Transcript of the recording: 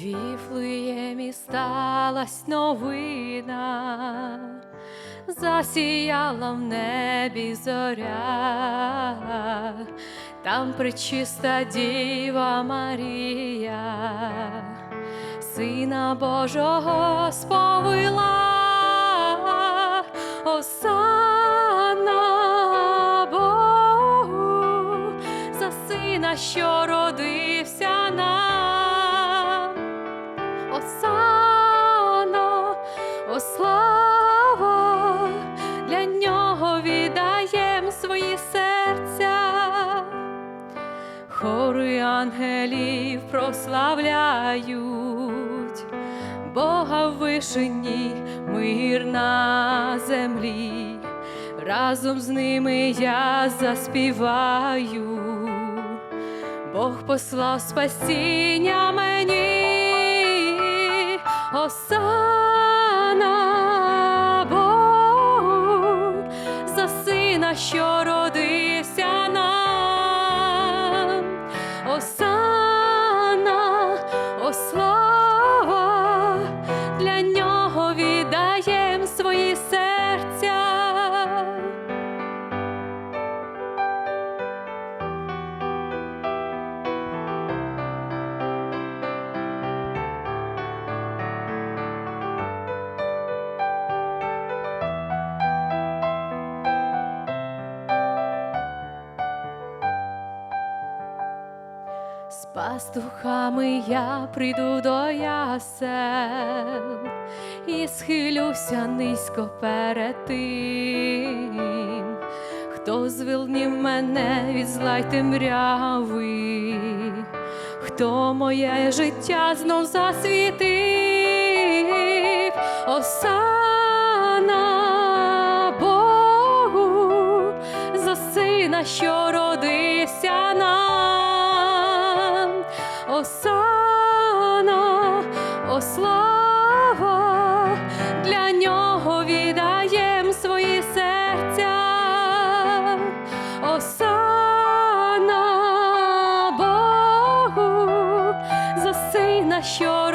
Віфлеємі сталась новина, засіяла в небі зоря, там пречиста Діва Марія, Сина Божого сповила, Осанна Богу, за сина, що родився нам. Осана, о слава, для нього віддаєм свої серця. Хори ангелів прославляють Бога в вишині, мир на землі. Разом з ними я заспіваю. Бог послав спасіння мені, Осана Богу, за сина, що родився нам. Осана, о для нього віддаєм свої серця. З пастухами я прийду до ясел і схилюся низько перед тим, хто звільнив мене від зла й темряви, хто моє життя знов засвітив, Осана Богу, за сина, що сина, що